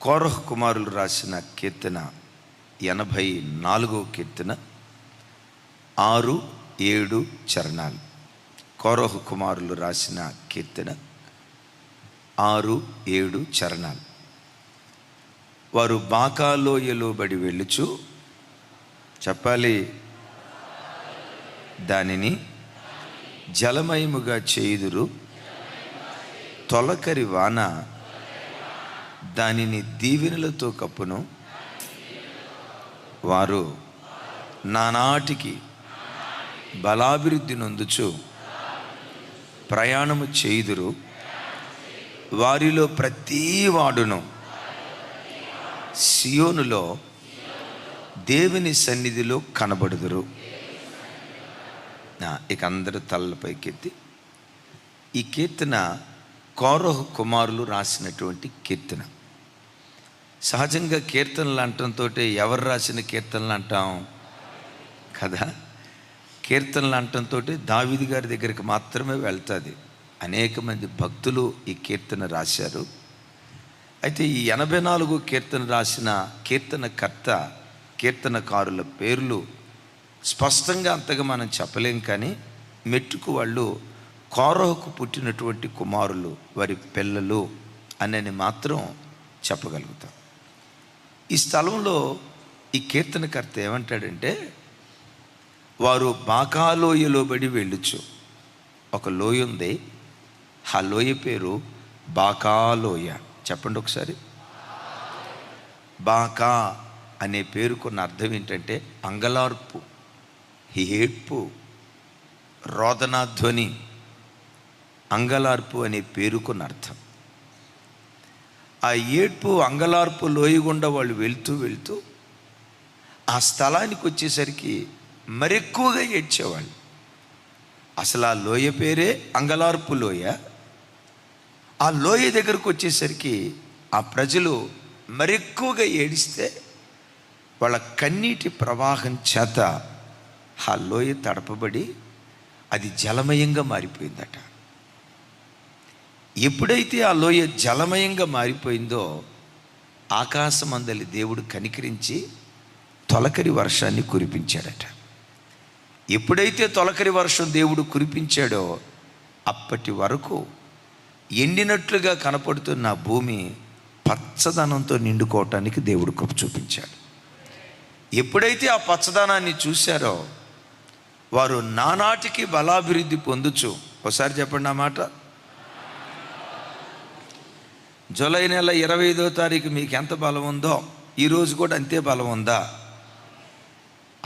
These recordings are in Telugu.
కోరహ కుమారులు రాసిన కీర్తన ఎనభై నాలుగో కీర్తన ఆరు ఏడు చరణాలు. కోరహ కుమారులు రాసిన కీర్తన ఆరు ఏడు చరణాలు. వారు బాకాలోయలో బడి వెళ్ళుచు చెప్పాలి. దానిని జలమయముగా చేయుదురు. తొలకరి వాన దానిని దీవెనలతో కప్పును. వారు నానాటికి బలాభివృద్ధి నొందుచు ప్రయాణము చేయుదురు. వారిలో ప్రతి వాడును సియోనులో దేవుని సన్నిధిలో కనబడుదురు. ఇక అందరూ తలపైకెత్తి ఈ కీర్తన కౌరవ కుమారులు రాసినటువంటి కీర్తన. సహజంగా కీర్తనలు అంటంతో ఎవరు రాసిన కీర్తనలు అంటాం? కదా? కీర్తనలు అంటంతో దావిది గారి దగ్గరికి మాత్రమే వెళ్తుంది. అనేక మంది భక్తులు ఈ కీర్తన రాశారు. అయితే ఈ ఎనభై నాలుగు కీర్తన రాసిన కీర్తనకర్త కీర్తనకారుల పేర్లు స్పష్టంగా అంతగా మనం చెప్పలేం కానీ మెట్టుకు వాళ్ళు కోరహకు పుట్టినటువంటి కుమారులు వారి పిల్లలు అనని మాత్రం చెప్పగలుగుతాం ఈ స్థలంలో ఈ కీర్తనకర్త ఏమంటాడంటే వారు బాకాలోయలో బడి వెళ్ళొచ్చు. ఒక లోయ ఉంది. ఆ లోయ పేరు బాకాలోయ చెప్పండి ఒకసారి. బాకా అనే పేరుకున్న అర్థం ఏంటంటే అంగలార్పు ఏడ్పు రోదనాధ్వని అంగలార్పు అనే పేరుకున్న అర్థం. ఆ ఏడ్పు అంగలార్పు లోయగుండా వాళ్ళు వెళ్తూ వెళ్తూ ఆ స్థలానికి వచ్చేసరికి మరెక్కువగా ఏడ్చేవాళ్ళు. అసలు ఆ లోయ పేరే అంగలార్పు లోయ. ఆ లోయ దగ్గరకు వచ్చేసరికి ఆ ప్రజలు మరెక్కువగా ఏడిస్తే వాళ్ళ కన్నీటి ప్రవాహం చేత ఆ లోయ తడపబడి అది జలమయంగా మారిపోయిందట. ఎప్పుడైతే ఆ లోయ జలమయంగా మారిపోయిందో ఆకాశమందలి దేవుడు కనికరించి తొలకరి వర్షాన్ని కురిపించాడట. ఎప్పుడైతే తొలకరి వర్షం దేవుడు కురిపించాడో అప్పటి వరకు ఎండినట్లుగా కనపడుతున్న భూమి పచ్చదనంతో నిండుకోవటానికి దేవుడు కృప చూపించాడు. ఎప్పుడైతే ఆ పచ్చదనాన్ని చూశారో వారు నానాటికి బలాభివృద్ధి పొందుచు ఒకసారి చెప్పండి ఆ మాట. జూలై నెల ఇరవై ఐదో తారీఖు మీకు ఎంత బలం ఉందో ఈరోజు కూడా అంతే బలం ఉందా?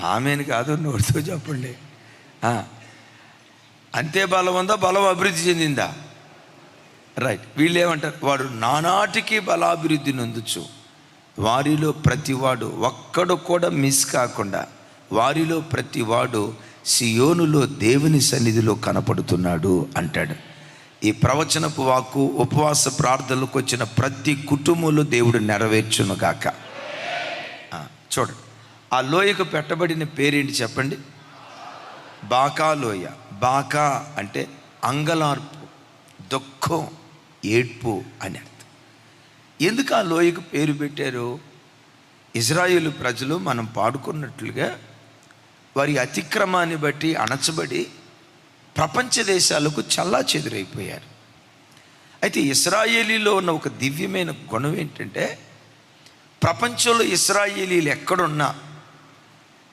ఆమెను కాదు నోటితో చెప్పండి. అంతే బలం ఉందా? బలం అభివృద్ధి చెందిందా? రైట్. వీళ్ళు ఏమంటారు వాడు నానాటికి బలాభివృద్ధి నొందొచ్చు వారిలో ప్రతివాడు ఒక్కడు కూడా మిస్ కాకుండా వారిలో ప్రతివాడు సియోనులో దేవుని సన్నిధిలో కనపడుతున్నాడు అంటాడు. ఈ ప్రవచనపు వాక్కు ఉపవాస ప్రార్థనలకు వచ్చిన ప్రతి కుటుంబంలో దేవుడు నెరవేర్చునుగాక. చూడండి. ఆ లోయకు పెట్టబడిన పేరేంటి చెప్పండి? బాకా లోయ. బాకా అంటే అంగలార్పు దుఃఖం ఏడ్పు అని అర్థం. ఎందుకు ఆ లోయకు పేరు పెట్టారు? ఇజ్రాయేల్ ప్రజలు మనం పాడుకున్నట్లుగా వారి అతిక్రమాన్ని బట్టి అణచబడి ప్రపంచ దేశాలకు చల్లా చెదురైపోయారు. అయితే ఇస్రాయేలీలో ఉన్న ఒక దివ్యమైన గుణం ఏంటంటే ప్రపంచంలో ఇస్రాయేలీలు ఎక్కడున్నా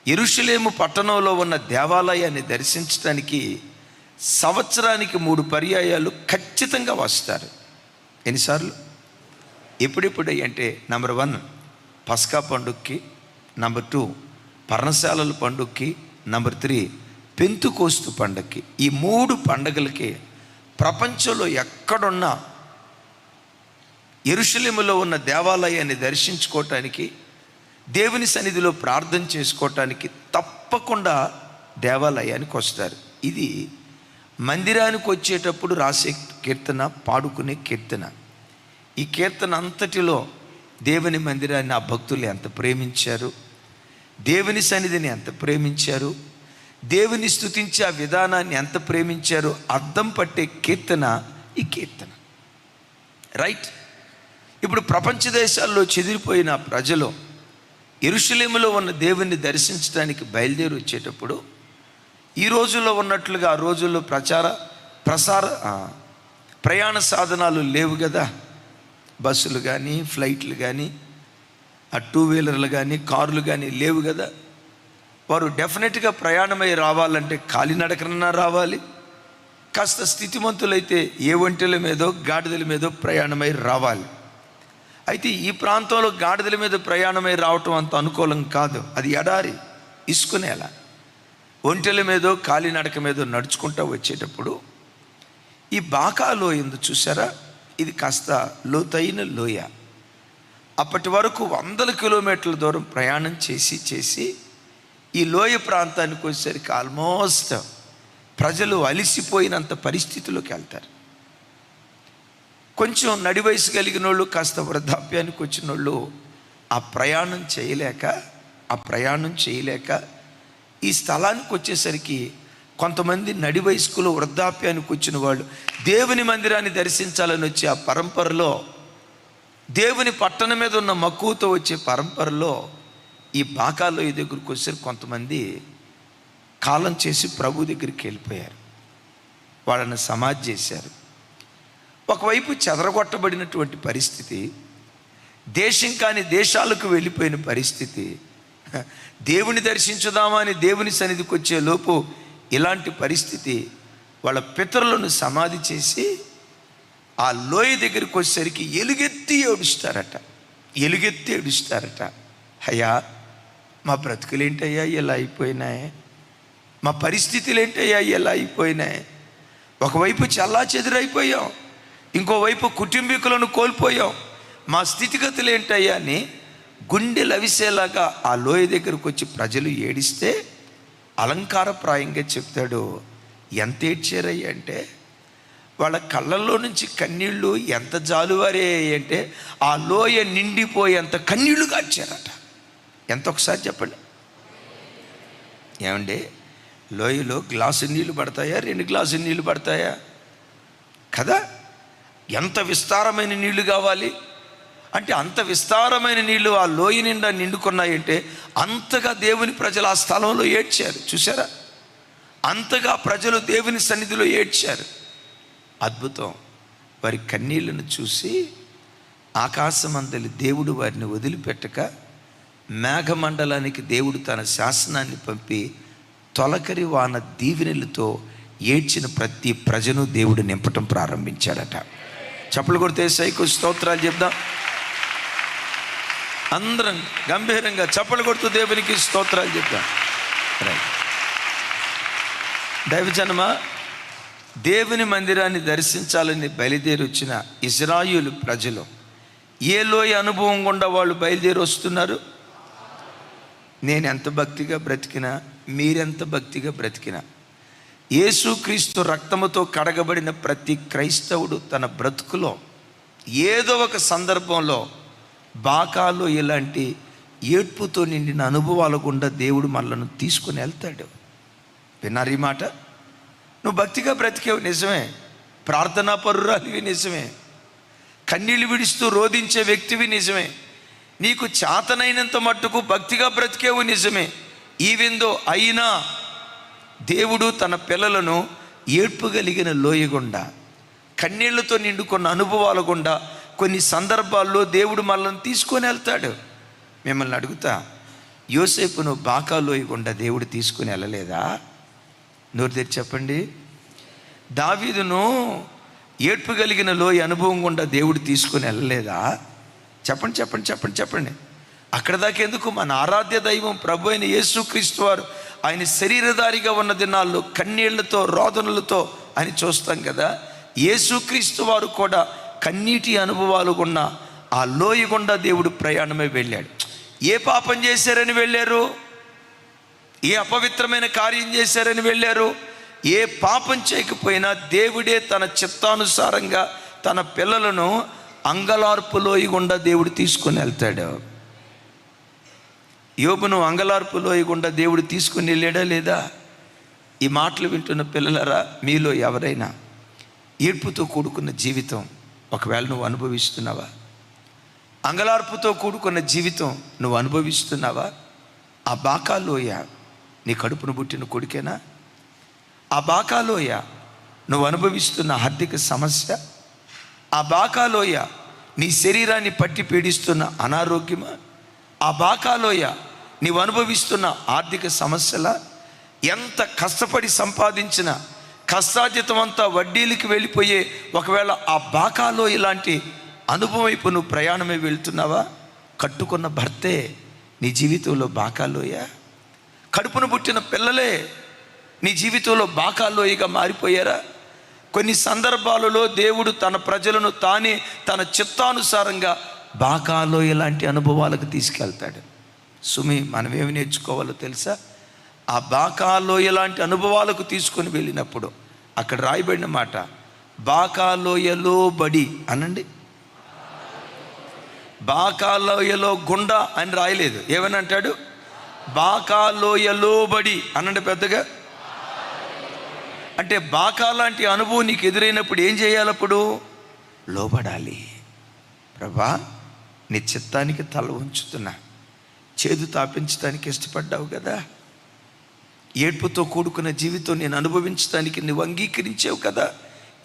ఎరుషులేము పట్టణంలో ఉన్న దేవాలయాన్ని దర్శించడానికి సంవత్సరానికి మూడు పర్యాయాలు ఖచ్చితంగా వస్తారు. ఎన్నిసార్లు? ఎప్పుడెప్పుడు అంటే నెంబర్ వన్ పస్కా పండుగకి నెంబర్ టూ పర్ణశాలల పండుగకి నెంబర్ త్రీ పెంతుకోస్తు పండగకి ఈ మూడు పండగలకి ప్రపంచంలో ఎక్కడున్నా ఎరుషలేములో ఉన్న దేవాలయాన్ని దర్శించుకోవటానికి దేవుని సన్నిధిలో ప్రార్థన చేసుకోవటానికి తప్పకుండా దేవాలయానికి వస్తారు. ఇది మందిరానికి వచ్చేటప్పుడు రాసే కీర్తన పాడుకునే కీర్తన. ఈ కీర్తన అంతటిలో దేవుని మందిరాన్ని ఆ భక్తులు ఎంత ప్రేమించారు? దేవుని సన్నిధిని ఎంత ప్రేమించారు? దేవుని స్తుతించే ఆ విధానాన్ని ఎంత ప్రేమించారో అర్థం పట్టే కీర్తన ఈ కీర్తన. రైట్ ఇప్పుడు ప్రపంచ దేశాల్లో చెదిరిపోయిన ప్రజలు ఎరుషలేములో ఉన్న దేవుణ్ణి దర్శించడానికి బయలుదేరి వచ్చేటప్పుడు ఈ రోజుల్లో ఉన్నట్లుగా ఆ రోజుల్లో ప్రచార ప్రసార ప్రయాణ సాధనాలు లేవు కదా. బస్సులు కానీ ఫ్లైట్లు కానీ ఆ టూ వీలర్లు కానీ కార్లు కానీ లేవు కదా. వారు డెఫినెట్గా ప్రయాణమై రావాలంటే కాలినడకనన్నా రావాలి. కాస్త స్థితిమంతులైతే ఏ ఒంటెల మీదో గాడిదల మీదో ప్రయాణమై రావాలి. అయితే ఈ ప్రాంతంలో గాడిదల మీద ప్రయాణమై రావటం అంత అనుకూలం కాదు. అది ఎడారి ఇసుకునేలా ఒంటెల మీదో కాలినడక మీదో నడుచుకుంటూ వచ్చేటప్పుడు ఈ బాకా లోయ ఉంది చూసారా ఇది కాస్త లోతైన లోయ. అప్పటి వరకు వందల కిలోమీటర్ల దూరం ప్రయాణం చేసి చేసి ఈ లోయ ప్రాంతానికి వచ్చేసరికి ఆల్మోస్ట్ ప్రజలు అలిసిపోయినంత పరిస్థితిలోకి వెళ్తారు. కొంచెం నడి వయసు కలిగిన వాళ్ళు కాస్త వృద్ధాప్యానికి వచ్చిన వాళ్ళు ఆ ప్రయాణం చేయలేక ఆ ప్రయాణం చేయలేక ఈ స్థలానికి వచ్చేసరికి కొంతమంది నడి వయస్కులు వృద్ధాప్యానికి వచ్చిన వాళ్ళు దేవుని మందిరాన్ని దర్శించాలని వచ్చి ఆ పరంపరలో దేవుని పట్టణం మీద ఉన్న మక్కువతో వచ్చే పరంపరలో ఈ బాకాలోయ ఈ దగ్గరికి వచ్చేసరికి కొంతమంది కాలం చేసి ప్రభు దగ్గరికి వెళ్ళిపోయారు. వాళ్ళని సమాధి చేశారు. ఒకవైపు చెదరగొట్టబడినటువంటి పరిస్థితి దేశం కాని దేశాలకు వెళ్ళిపోయిన పరిస్థితి దేవుని దర్శించుదామని దేవుని సన్నిధికి వచ్చే లోపు ఇలాంటి పరిస్థితి వాళ్ళ పితరులను సమాధి చేసి ఆ లోయ దగ్గరికి వచ్చేసరికి ఎలుగెత్తి ఏడుస్తారట. ఎలుగెత్తి ఏడుస్తారట. అయ్యా మా బ్రతుకులేంటయ్యా ఇలా అయిపోయినాయి. మా పరిస్థితులు ఏంటయ్యా ఇలా అయిపోయినాయి. ఒకవైపు చల్లా చెదురైపోయాం ఇంకోవైపు కుటుంబీకులను కోల్పోయాం. మా స్థితిగతులు ఏంటయ్యా అని గుండె లవిసేలాగా ఆ లోయ దగ్గరకు వచ్చి ప్రజలు ఏడిస్తే అలంకారప్రాయంగా చెప్తాడు ఎంత ఏడ్చారయ్య అంటే వాళ్ళ కళ్ళల్లో నుంచి కన్నీళ్ళు ఎంత జాలువారే అంటే ఆ లోయ నిండిపోయేంత కన్నీళ్ళు కాచారట. ఎంత ఒకసారి చెప్పండి? ఏమండి? లోయలో గ్లాసు నీళ్ళు పడతాయా? రెండు గ్లాసు నీళ్ళు పడతాయా? కదా? ఎంత విస్తారమైన నీళ్ళు కావాలి? అంటే అంత విస్తారమైన నీళ్ళు ఆ లోయ నిండా నిండుకున్నాయంటే అంతగా దేవుని ప్రజలు ఆ స్థలంలో ఏడ్చారు. చూసారా అంతగా ప్రజలు దేవుని సన్నిధిలో ఏడ్చారు. అద్భుతం. వారి కన్నీళ్ళను చూసి ఆకాశమందలి దేవుడు వారిని వదిలిపెట్టక మేఘమండలానికి దేవుడు తన శాసనాన్ని పంపి తొలకరి వాన దీవెనలతో ఏడ్చిన ప్రతి ప్రజను దేవుడు నింపటం ప్రారంభించాడట. చప్పలు కొడితే సైకు స్తోత్రాలు చెప్దాం. అందరం గంభీరంగా చప్పలు కొడుతూ దేవునికి స్తోత్రాలు చెప్దాం. రైట్ దైవజనమ దేవుని మందిరాన్ని దర్శించాలని బయలుదేరి వచ్చిన ఇజ్రాయిలు ప్రజలు ఏ లోయ అనుభవం గుండా వాళ్ళు బయలుదేరి వస్తున్నారు నేను ఎంత భక్తిగా బ్రతికినా మీరెంత భక్తిగా బ్రతికినా యేసుక్రీస్తు రక్తముతో కడగబడిన ప్రతి క్రైస్తవుడు తన బ్రతుకులో ఏదో ఒక సందర్భంలో బాకాలో ఇలాంటి ఏడ్పుతో నిండిన అనుభవాల గుండా దేవుడు మనలను తీసుకుని వెళ్తాడు. విన్నారు ఈ మాట? నువ్వు భక్తిగా బ్రతికేవు నిజమే. ప్రార్థనా పరురాలివి నిజమే. కన్నీళ్ళు విడుస్తూ రోధించే వ్యక్తివి నిజమే. నీకు చేతనైనంత మట్టుకు భక్తిగా బ్రతికేవు నిజమే. ఈవిందో అయినా దేవుడు తన పిల్లలను ఏడ్పు కలిగిన లోయగుండా కన్నీళ్ళతో నిండుకున్న అనుభవాల గుండా కొన్ని సందర్భాల్లో దేవుడు మనల్ని తీసుకొని వెళ్తాడు. మిమ్మల్ని అడుగుతా యోసేపును బాకా లోయ గుండా దేవుడు తీసుకుని వెళ్ళలేదా? నోరు చెప్పండి. దావీదును ఏడ్పు కలిగిన లోయ అనుభవం గుండా దేవుడు తీసుకుని వెళ్ళలేదా? చెప్పండి చెప్పండి చెప్పండి చెప్పండి. అక్కడ దాకా ఎందుకు? మన ఆరాధ్య దైవం ప్రభు అయిన యేసుక్రీస్తు వారు ఆయన శరీరధారిగా ఉన్న దినాల్లో కన్నీళ్ళతో రోదనలతో అని చూస్తాం కదా. యేసుక్రీస్తు వారు కూడా కన్నీటి అనుభవాలు ఉన్న ఆ లోయ గుండా దేవుడు ప్రయాణమై వెళ్ళాడు. ఏ పాపం చేశారని వెళ్ళారు? ఏ అపవిత్రమైన కార్యం చేశారని వెళ్ళారు? ఏ పాపం చేయకపోయినా దేవుడే తన చిత్తానుసారంగా తన పిల్లలను అంగలార్పులోయి గుండా దేవుడు తీసుకొని వెళ్తాడు. యోబును అంగలార్పులోయి గుండా దేవుడు తీసుకుని వెళ్ళాడా లేదా? ఈ మాటలు వింటున్న పిల్లలరా మీలో ఎవరైనా ఈడ్పుతో కూడుకున్న జీవితం ఒకవేళ నువ్వు అనుభవిస్తున్నావా? అంగలార్పుతో కూడుకున్న జీవితం నువ్వు అనుభవిస్తున్నావా? ఆ బాకాలోయ నీ కడుపును పుట్టిన కొడుకేనా? ఆ బాకాలోయ నువ్వు అనుభవిస్తున్న ఆర్థిక సమస్య ఆ బాకాలోయ నీ శరీరాన్ని పట్టి పీడిస్తున్న అనారోగ్యమా? ఆ బాకాలోయ నీవు అనుభవిస్తున్న ఆర్థిక సమస్యల? ఎంత కష్టపడి సంపాదించిన కష్టార్జితం అంతా వడ్డీలకి వెళ్ళిపోయే ఒకవేళ ఆ బాకాలో ఇలాంటి అనుభవం వైపు నువ్వు ప్రయాణమే వెళ్తున్నావా? కట్టుకున్న భర్తే నీ జీవితంలో బాకాలోయ? కడుపును పుట్టిన పిల్లలే నీ జీవితంలో బాకాలోయగా మారిపోయారా? కొన్ని సందర్భాలలో దేవుడు తన ప్రజలను తానే తన చిత్తానుసారంగా బాకాలోయ ఇలాంటి అనుభవాలకు తీసుకెళ్తాడు. సుమి మనమేమి నేర్చుకోవాలో తెలుసా? ఆ బాకాలోయ లాంటి అనుభవాలకు తీసుకొని వెళ్ళినప్పుడు అక్కడ రాయబడిన మాట బాకాలోయలో బడి అనండి. బాకాలోయలో గుండ అని రాయలేదు. ఏమని అంటాడు? బాకాలోయలో బడి అనండి పెద్దగా. అంటే బాకా లాంటి అనుభవం నీకు ఎదురైనప్పుడు ఏం చేయాలి అప్పుడు? లోబడాలి. ప్రభా నీ చిత్తానికి తల ఉంచుతున్నా చేదు తాపించడానికి ఇష్టపడ్డావు కదా. ఏడ్పుతో కూడుకున్న జీవితం నేను అనుభవించడానికి నువ్వు అంగీకరించావు కదా.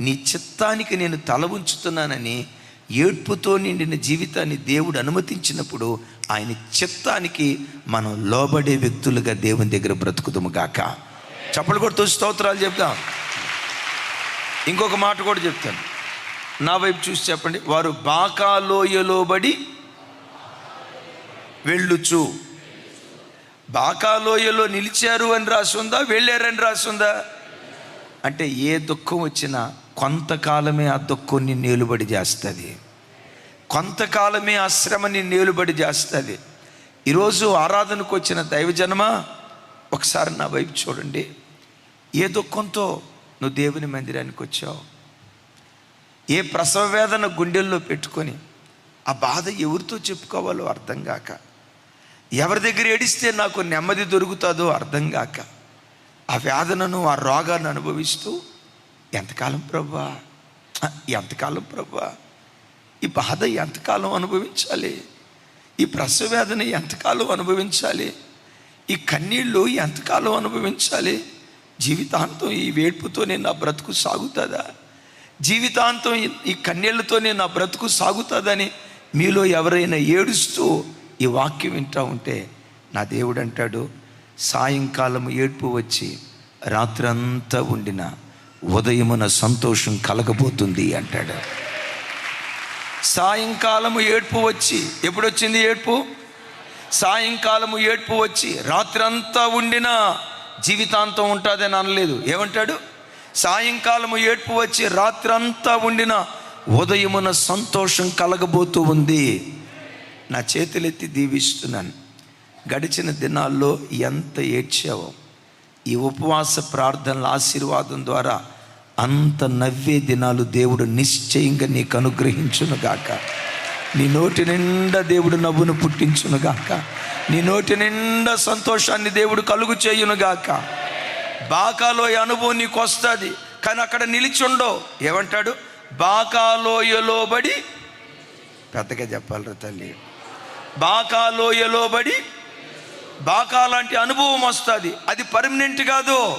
నీ చిత్తానికి నేను తల ఉంచుతున్నానని ఏడ్పుతో నిండిన జీవితాన్ని దేవుడు అనుమతించినప్పుడు ఆయన చిత్తానికి మనం లోబడే వ్యక్తులుగా దేవుని దగ్గర బ్రతుకుతాము గాక. చప్పలు కొడుతూ స్తోత్రాలు చెప్దాం ఇంకొక మాట కూడా చెప్తాను. నా వైపు చూసి చెప్పండి. వారు బాకాలోయలోబడి వెళ్ళుచు. బాకాలోయలో నిలిచారు అని రాసుందా వెళ్ళారని రాసుందా అంటే ఏ దుఃఖం వచ్చినా కొంతకాలమే ఆ దుఃఖాన్ని నేలుబడి చేస్తుంది. కొంతకాలమే ఆ శ్రమని నేలుబడి చేస్తుంది. ఈరోజు ఆరాధనకు వచ్చిన దైవజనమా? ఒకసారి నా వైపు చూడండి. ఏ దుఃఖంతో నువ్వు దేవుని మందిరానికి వచ్చావు. ఏ ప్రసవ వేదన గుండెల్లో పెట్టుకొని ఆ బాధ ఎవరితో చెప్పుకోవాలో అర్థం కాక ఎవరి దగ్గర ఏడిస్తే నాకు నెమ్మది దొరుకుతుందో అర్థం కాక ఆ వేదనను ఆ రోగాన్ని అనుభవిస్తూ ఎంతకాలం ప్రభా? ఎంతకాలం ప్రభా? ఈ బాధ ఎంతకాలం అనుభవించాలి? ఈ ప్రసవ వేదన ఎంతకాలం అనుభవించాలి? ఈ కన్నీళ్ళు ఎంతకాలం అనుభవించాలి? జీవితాంతం ఈ వేడ్పుతోనే నా బ్రతుకు సాగుతుందా? జీవితాంతం ఈ- ఈ కన్నీళ్ళతోనే నా బ్రతుకు సాగుతుందని మీలో ఎవరైనా ఏడుస్తూ ఈ వాక్యం వింటా ఉంటే నా దేవుడు అంటాడు సాయంకాలం ఏడ్పు వచ్చి రాత్రంతా ఉండిన ఉదయమున సంతోషం కలగబోతుంది అంటాడు. సాయంకాలము ఏడ్పు వచ్చి ఎప్పుడొచ్చింది ఏడుపు ఏడ్పు? సాయంకాలము ఏడ్పు వచ్చి రాత్రంతా ఉండినా జీవితాంతం ఉంటుందని అనలేదు. ఏమంటాడు? సాయంకాలము ఏడ్పు వచ్చి రాత్రంతా ఉండిన ఉదయమున సంతోషం కలగబోతూ ఉంది. నా చేతులెత్తి దీవిస్తున్నాను. గడిచిన దినాల్లో ఎంత ఏడ్చావో. ఈ ఉపవాస ప్రార్థనల ఆశీర్వాదం ద్వారా అంత నవ్వే దినాలు దేవుడు నిశ్చయంగా నీకు అనుగ్రహించునుగాక. నీ నోటి నిండా దేవుడు నవ్వును పుట్టించునుగాక నీ నోటి నిండా సంతోషాన్ని దేవుడు కలుగు చేయునుగాక బాకాలోయ అనుభవం నీకు వస్తుంది కానీ అక్కడ నిలిచుండో ఏమంటాడు? బాకాలోయలోబడి పెద్దగా చెప్పాలి తల్లి. బాకాలోయలోబడి బాకా లాంటి అనుభవం వస్తుంది. అది పర్మనెంట్ కాదు.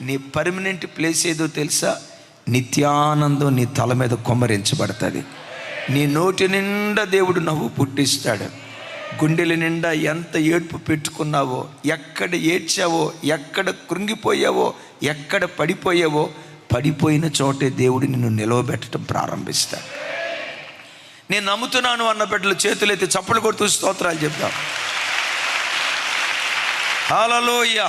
నీ పర్మనెంట్ ప్లేస్ ఏదో తెలుసా? నిత్యానందం నీ తల మీద కొమ్మరించబడుతుంది. నీ నోటి నిండా దేవుడు నవ్వు పుట్టిస్తాడు. గుండెల నిండా ఎంత ఏడ్పు పెట్టుకున్నావో ఎక్కడ ఏడ్చావో ఎక్కడ కృంగిపోయావో ఎక్కడ పడిపోయావో పడిపోయిన చోటే దేవుడు నిన్ను నిలవబెట్టడం ప్రారంభిస్తాడు. నేను నమ్ముతున్నాను అన్న బిడ్డలు చేతులైతే చప్పలు కొడుతూ స్తోత్రాలు చెప్తాం హాలలోయ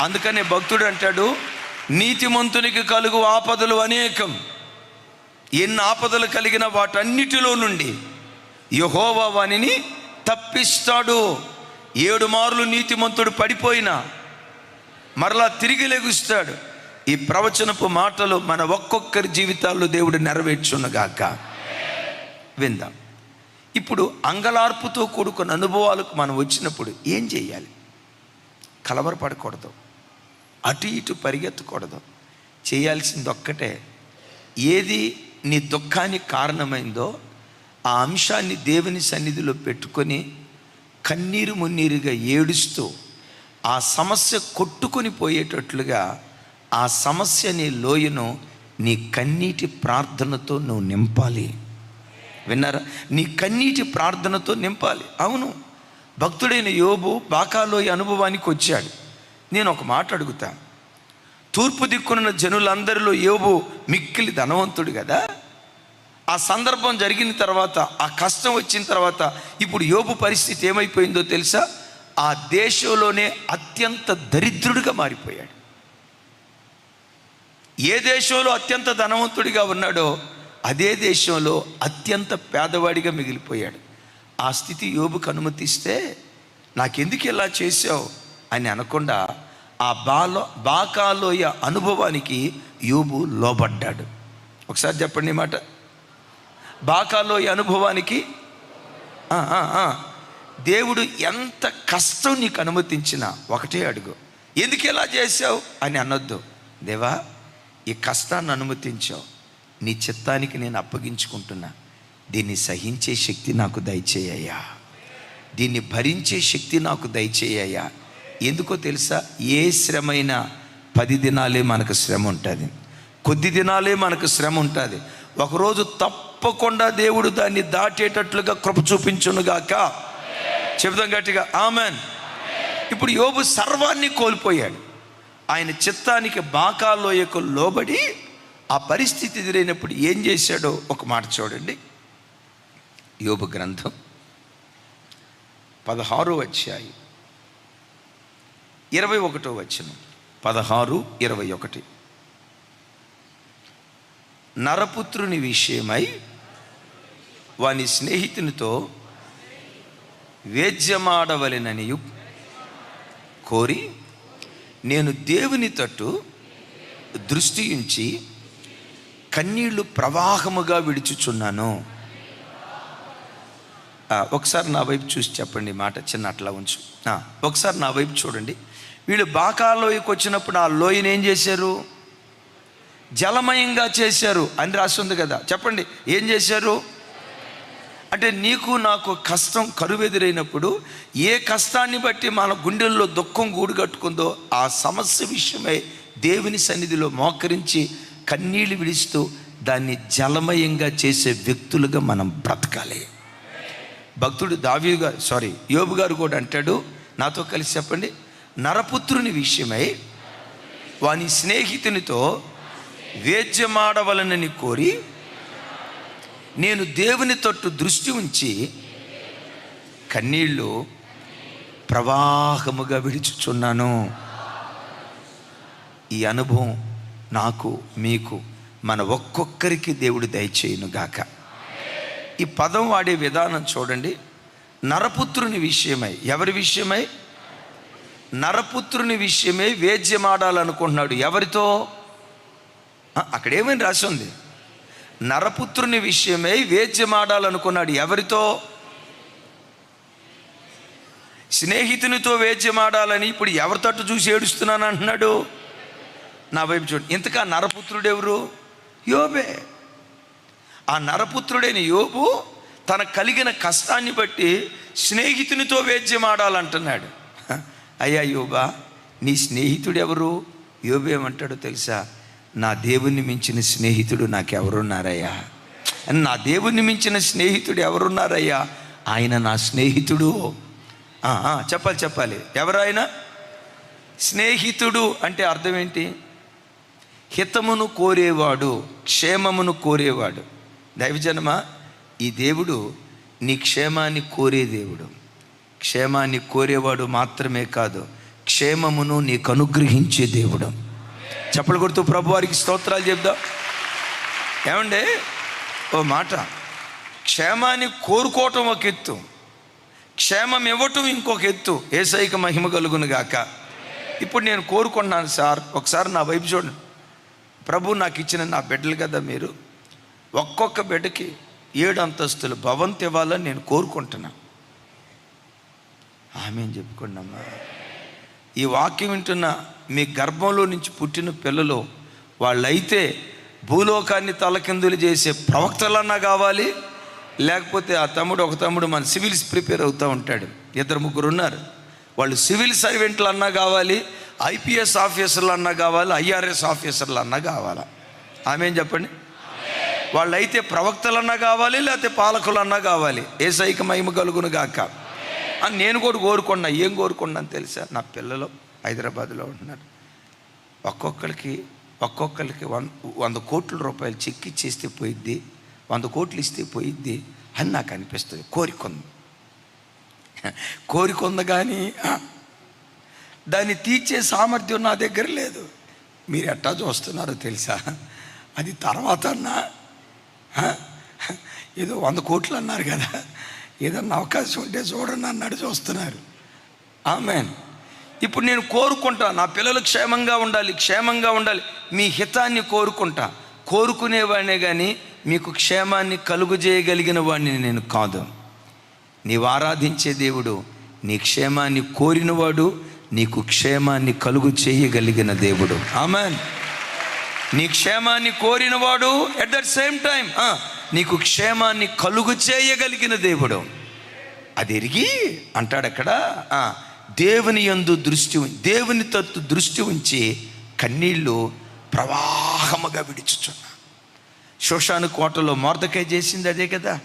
అందుకనే భక్తుడు అంటాడు నీతిమంతునికి కలుగు ఆపదలు అనేకం. ఎన్ని ఆపదలు కలిగిన వాటన్నిటిలో నుండి యహోవా వాణిని తప్పిస్తాడు. ఏడు మార్లు నీతిమంతుడు పడిపోయినా మరలా తిరిగి లెగుస్తాడు. ఈ ప్రవచనపు మాటలు మన ఒక్కొక్కరి జీవితాల్లో దేవుడు నెరవేర్చున్నగాక విందాం. ఇప్పుడు అంగలార్పుతో కూడుకున్న అనుభవాలకు మనం వచ్చినప్పుడు ఏం చేయాలి? కలవరపడకూడదు. అటు ఇటు పరిగెత్తకూడదు. చేయాల్సింది ఒక్కటే ఏది నీ దుఃఖానికి కారణమైందో ఆ అంశాన్ని దేవుని సన్నిధిలో పెట్టుకొని కన్నీరు మున్నీరుగా ఏడుస్తూ ఆ సమస్య కొట్టుకొని పోయేటట్లుగా ఆ సమస్యని లోయను నీ కన్నీటి ప్రార్థనతో నువ్వు నింపాలి. విన్నారా? నీ కన్నీటి ప్రార్థనతో నింపాలి. అవును. భక్తుడైన యోబు బాకాలోయ అనుభవానికి వచ్చాడు. నేను ఒక మాట అడుగుతా. తూర్పు దిక్కునున్న జనులందరిలో యోబు మిక్కిలి ధనవంతుడు కదా? ఆ సందర్భం జరిగిన తర్వాత ఆ కష్టం వచ్చిన తర్వాత ఇప్పుడు యోబు పరిస్థితి ఏమైపోయిందో తెలుసా? ఆ దేశంలోనే అత్యంత దరిద్రుడిగా మారిపోయాడు. ఏ దేశంలో అత్యంత ధనవంతుడిగా ఉన్నాడో అదే దేశంలో అత్యంత పేదవాడిగా మిగిలిపోయాడు. ఆ స్థితి యోబుకు అనుమతిస్తే నాకెందుకు ఇలా చేసావు అని అనకుండా ఆ బాలో బాకాలోయ అనుభవానికి యోబు లోబడ్డాడు. ఒకసారి చెప్పండి మాట. బాకాలో ఈ అనుభవానికి దేవుడు ఎంత కష్టం నీకు అనుమతించినా ఒకటే అడుగు. ఎందుకు ఇలా చేసావు అని అనొద్దు. దేవా ఈ కష్టాన్ని అనుమతించావు. నీ చిత్తానికి నేను అప్పగించుకుంటున్నా. దీన్ని సహించే శక్తి నాకు దయచేయ్యా దీన్ని భరించే శక్తి నాకు దయచేయ్యా ఎందుకో తెలుసా? ఏ శ్రమైనా పది దినాలే మనకు శ్రమ ఉంటుంది. కొద్ది దినాలే మనకు శ్రమ ఉంటుంది. ఒకరోజు తప్పకుండా దేవుడు దాన్ని దాటేటట్లుగా కృప చూపించునుగాక చెబుదాం గట్టిగా ఆమెన్. ఇప్పుడు యోబు సర్వాన్ని కోల్పోయాడు. ఆయన చిత్తానికి బాకాలోయకు లోబడి ఆ పరిస్థితి ఎదురైనప్పుడు ఏం చేశాడో ఒక మాట చూడండి. యోబు గ్రంథం పదహారు అధ్యాయం. ఇరవై ఒకటో వచ్చిన పదహారు ఇరవై ఒకటి. నరపుత్రుని విషయమై వాని స్నేహితునితో వేద్యమాడవలెననియు కోరి నేను దేవుని తట్టు దృష్టి ఉంచి కన్నీళ్ళు ప్రవాహముగా విడుచుచున్నాను. ఒకసారి నా వైపు చూసి చెప్పండి మాట చిన్న అట్లా ఉంచు. ఒకసారి నా వైపు చూడండి. వీళ్ళు బాకా లోయకు వచ్చినప్పుడు ఆ లోయని ఏం చేశారు? జలమయంగా చేశారు అని రాస్తుంది ఉంది కదా. చెప్పండి ఏం చేశారు? అంటే నీకు నాకు కష్టం కరువెదురైనప్పుడు ఏ కష్టాన్ని బట్టి మన గుండెల్లో దుఃఖం గూడు కట్టుకుందో ఆ సమస్య విషయమై దేవుని సన్నిధిలో మోకరించి కన్నీళ్ళు విడుస్తూ దాన్ని జలమయంగా చేసే వ్యక్తులుగా మనం బ్రతకాలి. భక్తుడు దావి గారు సారీ యోబు గారు కూడా అంటాడు నాతో కలిసి చెప్పండి నరపుత్రుని విషయమై వాని స్నేహితునితో వేద్యమాడవలనని కోరి నేను దేవుని తట్టు దృష్టి ఉంచి కన్నీళ్ళు ప్రవాహముగా విడుచుచున్నాను ఈ అనుభవం నాకు మీకు మన ఒక్కొక్కరికి దేవుడు దయచేయును గాక ఈ పదం వాడే విధానం చూడండి. నరపుత్రుని విషయమై. ఎవరి విషయమై? నరపుత్రుని విషయమై వేద్యమాడాలనుకుంటున్నాడు ఎవరితో? అక్కడేమని రాసి ఉంది? నరపుత్రుని విషయమై వేద్యమాడాలనుకున్నాడు ఎవరితో? స్నేహితునితో వేద్యమాడాలని ఇప్పుడు ఎవరి తట్టు చూసి ఏడుస్తున్నాను అంటున్నాడు? నా వైపు చూడండి ఇంతకా నరపుత్రుడు ఎవరు? యోబే. ఆ నరపుత్రుడైన యోబు తన కలిగిన కష్టాన్ని బట్టి స్నేహితునితో వేద్యమాడాలంటున్నాడు. అయ్యా యోబా నీ స్నేహితుడు ఎవరు? యోబేమంటాడో తెలుసా? నా దేవుణ్ణి మించిన స్నేహితుడు నాకెవరున్నారయ్యా? నా దేవుణ్ణి మించిన స్నేహితుడు ఎవరున్నారయ్యా? ఆయన నా స్నేహితుడు. చెప్పాలి చెప్పాలి. ఎవరైనా స్నేహితుడు అంటే అర్థం ఏంటి? హితమును కోరేవాడు క్షేమమును కోరేవాడు. దైవజనమా ఈ దేవుడు నీ క్షేమాన్ని కోరే దేవుడు. క్షేమాన్ని కోరేవాడు మాత్రమే కాదు క్షేమమును నీకు అనుగ్రహించే దేవుడు. చెప్పలు కొడుతూ ప్రభు వారికి స్తోత్రాలు చెప్దాం. ఏమండే? ఓ మాట. క్షేమాన్ని కోరుకోవటం ఒక ఎత్తు. క్షేమం ఇవ్వటం ఇంకొక ఎత్తు. ఏసైక మహిమ కలుగును గాక. ఇప్పుడు నేను కోరుకున్నాను సార్ ఒకసారి నా వైపు చూడండి. ప్రభు నాకు ఇచ్చిన నా బిడ్డలు కదా మీరు. ఒక్కొక్క బిడ్డకి ఏడు అంతస్తులు భవంతి ఇవ్వాలని నేను కోరుకుంటున్నా ఆమె చెప్పుకోండి అమ్మా. ఈ వాక్యం వింటున్న మీ గర్భంలో నుంచి పుట్టిన పిల్లలు వాళ్ళైతే భూలోకాన్ని తలకిందులు చేసే ప్రవక్తలన్నా కావాలి లేకపోతే ఆ తమ్ముడు ఒక తమ్ముడు మన సివిల్స్ ప్రిపేర్ అవుతూ ఉంటాడు. ఇద్దరు ముగ్గురు ఉన్నారు. వాళ్ళు సివిల్ సర్వెంట్లు అన్నా కావాలి ఐపీఎస్ ఆఫీసర్లు అన్నా కావాలి ఐఆర్ఎస్ ఆఫీసర్లు అన్నా కావాలా? ఆమె చెప్పండి? వాళ్ళైతే ప్రవక్తలన్నా కావాలి లేకపోతే పాలకులన్నా కావాలి. ఏ సైక మహిమ కలుగును గాక. అని నేను కూడా కోరుకున్నా. ఏం కోరుకున్నాను తెలుసా? నా పిల్లలు హైదరాబాద్లో ఉంటున్నారు. ఒక్కొక్కరికి ఒక్కొక్కరికి వన్ వంద కోట్ల రూపాయలు చెక్ ఇచ్చేస్తే పోయిద్ది వంద కోట్లు ఇస్తే పోయిద్ది అని నాకు అనిపిస్తుంది. కోరికొంది. కోరికొంద కానీ దాన్ని తీర్చే సామర్థ్యం నా దగ్గర లేదు. మీరు ఎట్టా చూస్తున్నారో తెలుసా? అది తర్వాత అన్నా ఏదో వంద కోట్లు అన్నారు కదా. ఏదన్నా అవకాశం ఉంటే చూడండి అన్నాడు చూస్తున్నారు ఆమెన్. ఇప్పుడు నేను కోరుకుంటా నా పిల్లలు క్షేమంగా ఉండాలి క్షేమంగా ఉండాలి. మీ హితాన్ని కోరుకుంటా. కోరుకునేవాడినే కానీ మీకు క్షేమాన్ని కలుగు చేయగలిగిన వాడిని నేను కాదు. నీవు ఆరాధించే దేవుడు నీ క్షేమాన్ని కోరినవాడు నీకు క్షేమాన్ని కలుగు చేయగలిగిన దేవుడు. ఆమెన్. నీ క్షేమాన్ని కోరినవాడు ఎట్ దట్ సేమ్ టైం నీకు క్షేమాన్ని కలుగు చేయగలిగిన దేవుడు. అది ఎరిగి అంటాడు అక్కడ దేవుని యందు దృష్టి ఉం- దేవుని తత్తు దృష్టి ఉంచి కన్నీళ్ళు ప్రవాహముగా విడుచుచున్నా. శోషాను కోటలో మోర్దకాయ చేసింది అదే కదా.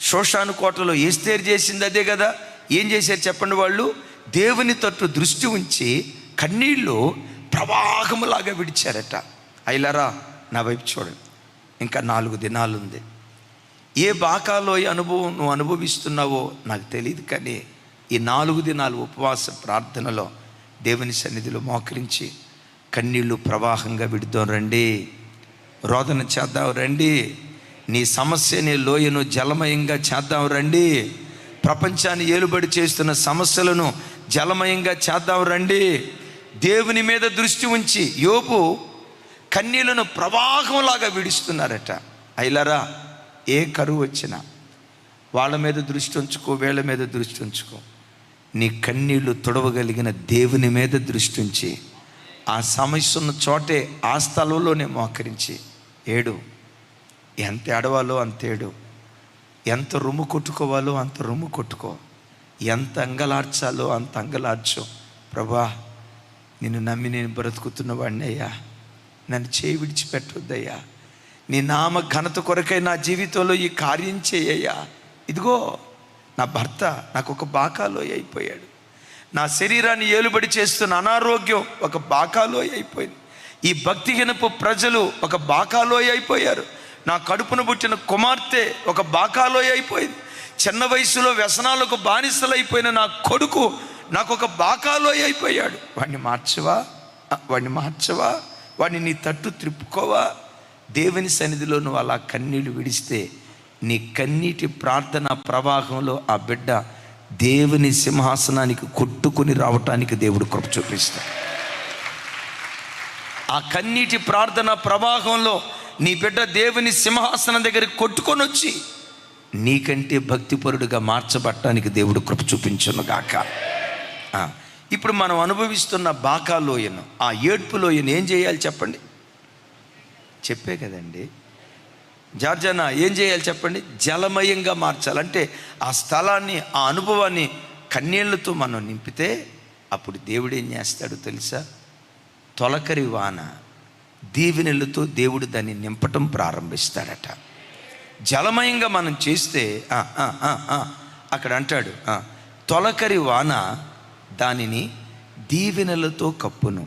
శోషాను కోటలో ఏస్తేరు చేసింది అదే కదా. ఏం చేశారు చెప్పండి వాళ్ళు? దేవుని తట్టు దృష్టి ఉంచి కన్నీళ్ళు ప్రవాహములాగా విడిచారట. అయిలరా నా వైపు చూడండి. ఇంకా నాలుగు దినాలు ఉంది ఏ బాకాలో ఈ అనుభవం నువ్వు అనుభవిస్తున్నావో నాకు తెలియదు కానీ ఈ నాలుగు దినాలు ఉపవాస ప్రార్థనలో దేవుని సన్నిధిలో మోకరించి కన్నీళ్ళు ప్రవాహంగా విడుదాం రండి. రోదన చేద్దాం రండి. నీ సమస్యని లోయను జలమయంగా చేద్దాం రండి. ప్రపంచాన్ని ఏలుబడి చేస్తున్న సమస్యలను జలమయంగా చేద్దాం రండి. దేవుని మీద దృష్టి ఉంచి యోపు కన్నీళ్ళను ప్రవాహంలాగా విడుస్తున్నారట. అయిలరా ఏ కరువు వచ్చినా వాళ్ళ మీద దృష్టి ఉంచుకో వీళ్ళ మీద దృష్టి ఉంచుకో. నీ కన్నీళ్ళు తుడవగలిగిన దేవుని మీద దృష్టి ఉంచి ఆ సమస్య ఉన్న చోటే ఆ స్థలంలోనే మోకరించి. ఏడు ఎంత ఏడవాలో అంత ఏడు. ఎంత రొమ్ము కొట్టుకోవాలో అంత రొమ్ము కొట్టుకో. ఎంత అంగలార్చాలో అంత అంగలార్చు. ప్రభా నిన్ను నమ్మి నేను బ్రతుకుతున్న వాడిని అయ్యా. నన్ను చేయి విడిచిపెట్టొద్దయ్యా. నీ నామ ఘనత కొరకై నా జీవితంలో ఈ కార్యం చేయయ్యా. ఇదిగో నా భర్త నాకు ఒక బాకాలోయ అయిపోయాడు. నా శరీరాన్ని ఏలుబడి చేస్తున్న అనారోగ్యం ఒక బాకాలోయ అయిపోయింది. ఈ భక్తిహీనపు ప్రజలు ఒక బాకాలోయ అయిపోయారు. నా కడుపున పుట్టిన కుమార్తె ఒక బాకాలోయ అయిపోయింది. చిన్న వయసులో వ్యసనాలకు బానిసలైపోయిన నా కొడుకు నాకు ఒక బాకాలోయ అయిపోయాడు. వాడిని మార్చవా? వాడిని మార్చవా? వాడిని నీ తట్టు త్రిప్పుకోవా దేవుని సన్నిధిలో నువ్వు అలా కన్నీళ్ళు విడిస్తే నీ కన్నీటి ప్రార్థన ప్రవాహంలో ఆ బిడ్డ దేవుని సింహాసనానికి కొట్టుకుని రావటానికి దేవుడు కృప చూపిస్తాడు. ఆ కన్నీటి ప్రార్థన ప్రవాహంలో నీ బిడ్డ దేవుని సింహాసనం దగ్గరికి కొట్టుకొని వచ్చి నీకంటే భక్తిపరుడుగా మార్చబట్టానికి దేవుడు కృప చూపించును గాక. ఆ, ఇప్పుడు మనం అనుభవిస్తున్న బాకా లోయను ఆ ఏడ్పులోయను ఏం చేయాలి చెప్పండి? చెప్పే కదండి. జార్జన ఏం చేయాలి చెప్పండి? జలమయంగా మార్చాలి. అంటే ఆ స్థలాన్ని ఆ అనుభవాన్ని కన్నీళ్ళతో మనం నింపితే అప్పుడు దేవుడు ఏం చేస్తాడు తెలుసా? తొలకరి వాన దీవెనెళ్ళతో దేవుడు దాన్ని నింపటం ప్రారంభిస్తాడట. జలమయంగా మనం చేస్తే అక్కడ అంటాడు తొలకరి వాన దానిని దీవెనలతో కప్పును.